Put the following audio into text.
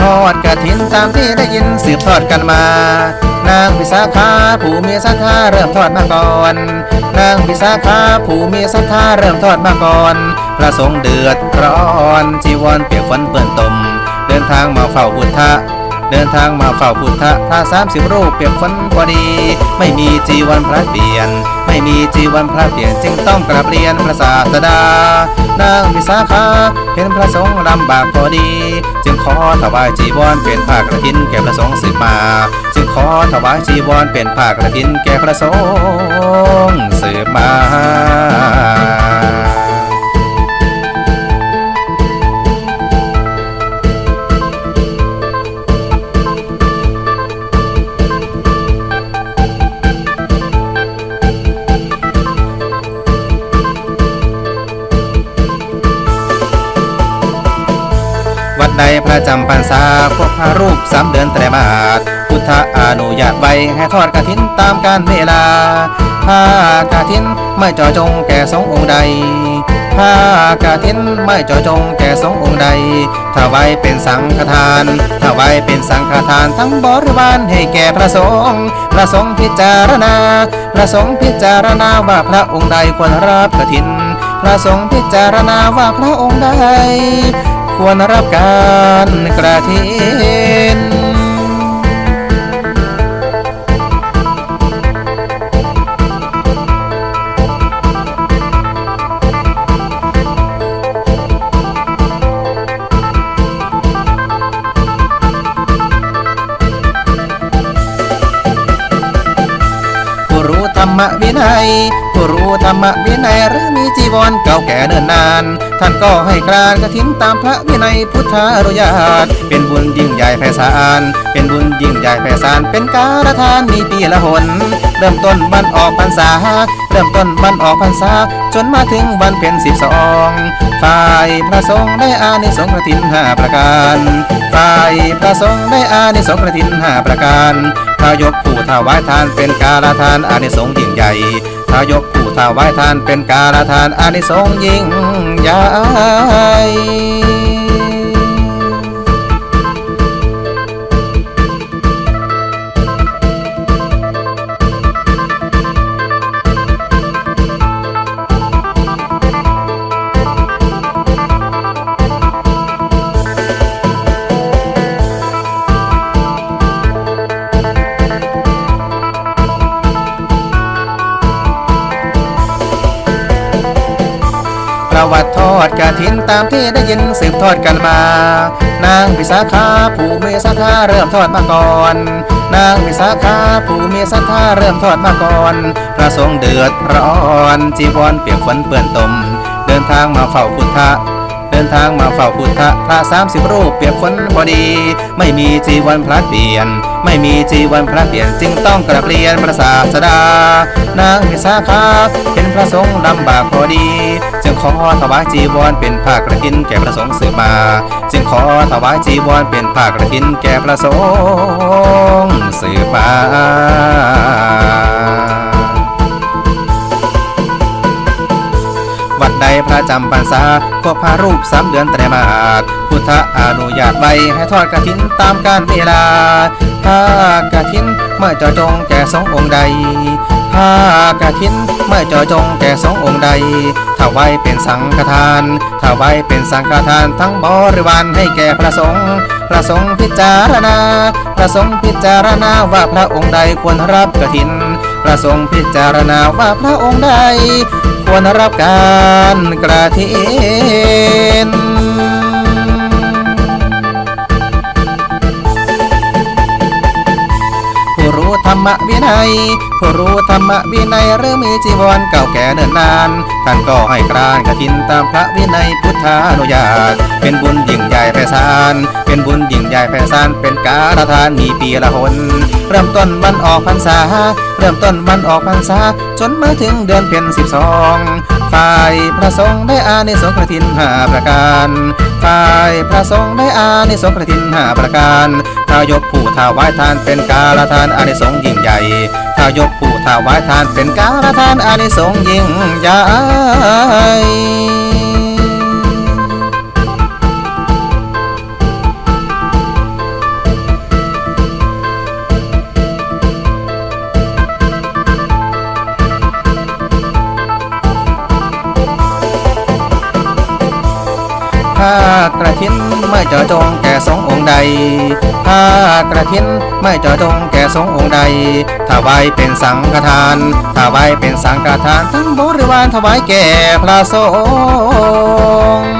ทอดกระถินตามที่ได้ยินสืบทอดกันมา นางวิสาขาผู้มีศรัทธาเริ่มทอดมาก่อน นางวิสาขาผู้มีศรัทธาเริ่มทอดมาก่อนพระสงฆ์เดือดร้อนจีวรเปียกฝนเปื้อนตม เดินทางมาเฝ้าพุทธะเดินทางมาเฝ้าพุทธะพระสามสิบรูปเปียกฝนพอดี ไม่มีจีวันพระเปลี่ยน ไม่มีจีวันพระเปลี่ยนจึงต้องกราบเรียนพระศาสดา นางวิสาขาเห็นพระสงฆ์ลำบากพอดี ขอถวายจีวรเป็นผ้ากระถินแก่พระสงฆ์สืบมาจึงขอถวายจีวรเป็นผ้ากระถินแก่พระสงฆ์สืบมา ใดพระจำพรรษาครบพระรูปสามเดือนไตรมาสพุทธอนุญาตไว้ให้ทอดกฐินตามกาลเวลาผ้ากฐินไม่จาะจงแก่สงองค์ใดผ้ากฐินไม่จาะจงแก่สงองค์ใดถ้าไวเป็นสังฆทานถ้าไวเป็นสังฆทานทั้งบริวารให้แก่พระสงฆ์พระสงฆ์พิจารณา พระสงฆ์พิจารณาว่าพระองค์ใดควรรับกฐิน พระสงฆ์พิจารณาว่าพระองค์ใด ควรรับการกระถินผู้รู้ธรรมวินัย ธรรมวินัยหรือมีจีวรเก่าแก่เนิ่นนาน ท่านก็ให้กรานกระถินตามพระวินัยพุทธานุญาต เป็นบุญยิ่งใหญ่ไพศาล เป็นบุญยิ่งใหญ่ไพศาล เป็นการทานมีปีละหน เริ่มต้นวันออกพรรษา เริ่มต้นวันออกพรรษา จนมาถึงวันเพ็ญสิบสองฝ่ายพระสงฆ์ได้อานิสงส์กระถินห้าประการฝ่ายพระสงฆ์ได้อานิสงส์กระถินห้าประการถ้ายกผู้ถวายทานเป็นการทานอานิสงส์ยิ่งใหญ่ ถ้ายกผู้ถวายทานเป็นการทานอานิสงส์ยิ่งใหญ่ ประวัติทอดกฐินตามที่ได้ยินสืบทอดกันมา นางวิสาขาผู้มีศรัทธาเริ่มทอดมาก่อน นางวิสาขาผู้มีศรัทธาเริ่มทอดมาก่อน พระสงฆ์เดือดร้อนจีวรเปียกฝนเปื้อนตม เดินทางมาเฝ้าพุทธะเดินทางมาเฝ้าพุทธะพระสามสิบรูปเปียกฝนพอดี ไม่มีจีวันพระเปลี่ยน ไม่มีจีวันพระเปลี่ยนจึงต้องกระเปลียนพระศาสดา นางวิสาขาเห็นพระสงฆ์ลำบากพอดี จึงขอถวายจีวรเป็นผ้ากระถินแก่พระสงฆ์สืบมา จึงขอถวายจีวรเป็นผ้ากระถินแก่พระสงฆ์สืบมา ใดพระจำพรรษาก็พารูปสามเดือนไตรมาสพุทธอนุญาตไว้ให้ทอดกฐินตามกาลเวลาผ้ากฐินเมื่อเจาะจงแก่สององค์ใดผ้ากฐินเมื่อเจาะจงแก่สององค์ใดถ้าไว้เป็นสังฆทานถ้าไว้เป็นสังฆทานทั้งบริวารให้แก่พระสงฆ์พระสงฆ์พิจารณา พระสงฆ์พิจารณาว่าพระองค์ใดควรรับกฐิน พระสงฆ์พิจารณาว่าพระองค์ใด ควรรับการกระถินผู้รู้ธรรมวินัย ผู้รู้ธรรมวินัยหรือมีจีวรเก่าแก่เนิ่นนาน ท่านก็ให้กรานกฐินตามพระวินัยพุทธานุญาต เป็นบุญยิ่งใหญ่ไพศาล เป็นบุญยิ่งใหญ่ไพศาล เป็นการทานมีปีละหน เริ่มต้นวันออกพรรษา เริ่มต้นวันออกพรรษา จนมาถึงเดือนเพ็ญสิบสองฝ่ายพระสงฆ์ได้อานิสงส์กฐินห้าประการฝ่ายพระสงฆ์ได้อานิสงส์กฐินห้าประการถ้ายกผู้ถวายทานเป็นการทานอานิสงส์ยิ่งใหญ่ ถ้ายกผู้ถาวายทานเป็นการทานอานิสงส์ยิ่งใหญ่ถ้ากระทินเมื่อเจาะจงแก่สององค์ใด ถ้า กระถินไม่เจาะจงแก่สงองค์ใด ถวายเป็นสังฆทาน ถวายเป็นสังฆทาน ทั้งบริวารถวายแก่พระสงฆ์